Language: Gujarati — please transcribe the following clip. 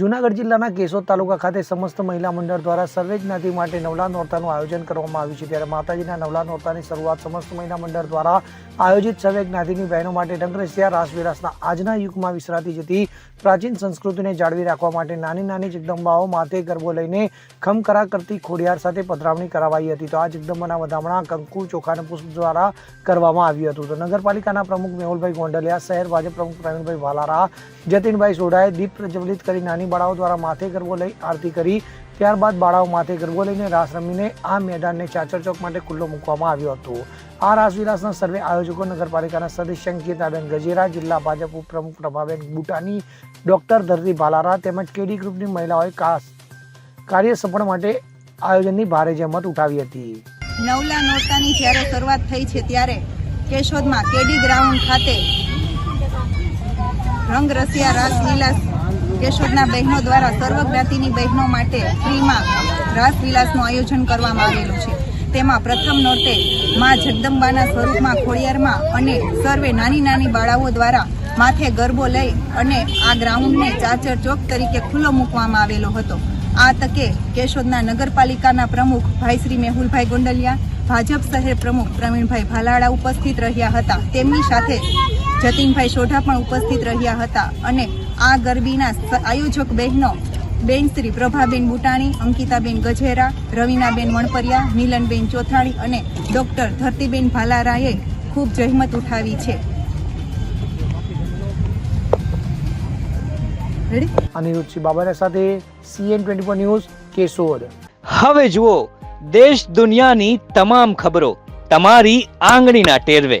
જૂનાગઢ જિલ્લાના કેશોદ તાલુકા ખાતે સમસ્ત મહિલા મંડળ દ્વારા સર્વે જ્ઞાતિ માટે નવલા નોરતાનું આયોજન કરવામાં આવ્યું છે. ત્યારે માતાજીના નવલા નોરતાની શરૂઆત સમસ્ત મહિલા મંડળ દ્વારા આયોજિત સર્વે જ્ઞાતિની બહેનો માટે ડંગરસિયા રાસવિરાસના આજના યુગમાં વિસરાતી જતી પ્રાચીન સંસ્કૃતિને જાળવી રાખવા માટે નાની નાની જગદંબાઓ માથે ગરબો લઈને ખમકરા કરતી ખોડિયાર સાથે પધરાવણી કરાવાઈ હતી. તો આ જગદંબાના વધામણા કંકુ ચોખાના પુષ્પ દ્વારા કરવામાં આવ્યું હતું. તો નગરપાલિકાના પ્રમુખ મેહુલભાઈ ગોંડલિયા, શહેર ભાજપ પ્રમુખ પ્રવીણભાઈ વાલારા, જતીનભાઈ સોઢાએ દીપ પ્રજ્વલિત કરી નાની બાળાઓ દ્વારા માથે ગરબો લઈ આરતી કરી. ત્યારબાદ બાળાઓ માથે ગરબો લઈને રાસ રમીને આ મેદાનને ચાચર ચોક માટે ખુલ્લો મૂકવામાં આવ્યો હતો. આ રાસવિલાસના સર્વે આયોજકો, નગરપાલિકાના સદસ્ય અંકિતાબેન ગજેરા, જિલ્લા ભાજપ ઉપપ્રમુખ પ્રભાબેન બુટાની, ડોક્ટર ધરતી ભાલારા તેમજ કેડી ગ્રુપની મહિલાઓએ કાર્ય સફળ માટે આયોજનની ભારે જહેમત ઉઠાવી હતી. નવલા નોરતાની જ્યારે શરૂઆત થઈ છે ત્યારે કેશોદમાં કેડી ગ્રાઉન્ડ ખાતે રંગ રસિયા રાસવિલાસ કેશોદના બહેનો દ્વારા સર્વજ્ઞાતિની બહેનો માટે ફ્રીમાં રાસવિલાસનું આયોજન કરવામાં આવેલું છે. તેમાં પ્રથમ નોરતે માં જગદંબાના સ્વરૂપમાં ખોડિયારમાં અને સર્વે નાની નાની બાળાઓ દ્વારા માથે ગરબો લઈ અને આ ગ્રાઉન્ડને ચાચર ચોક તરીકે ખુલ્લો મૂકવામાં આવેલો હતો. આ તકે કેશોદના નગરપાલિકાના પ્રમુખ ભાઈ શ્રી મેહુલભાઈ ગોંડલિયા, ભાજપ શહેર પ્રમુખ પ્રવીણભાઈ ભાલાળા ઉપસ્થિત રહ્યા હતા. તેમની સાથે જતીનભાઈ સોઢા પણ ઉપસ્થિત રહ્યા હતા અને આ ગરબીના આયોજક બહેનો બેન શ્રી પ્રભાબેન બુટાણી અંકિતાબેન ગજેરા રવિનાબેન વણપરિયા મિલનબેન ચોથાણી અને ડોક્ટર ધરતીબેન ભાલારાએ ખૂબ જહેમત ઉઠાવી છે. રેડી અનિરુદ્ધસિંહ બાબરા સાથે CN twenty four news Keshod. હવે જુઓ દેશ દુનિયાની તમામ ખબરો તમારી આંગળીના ટેરવે.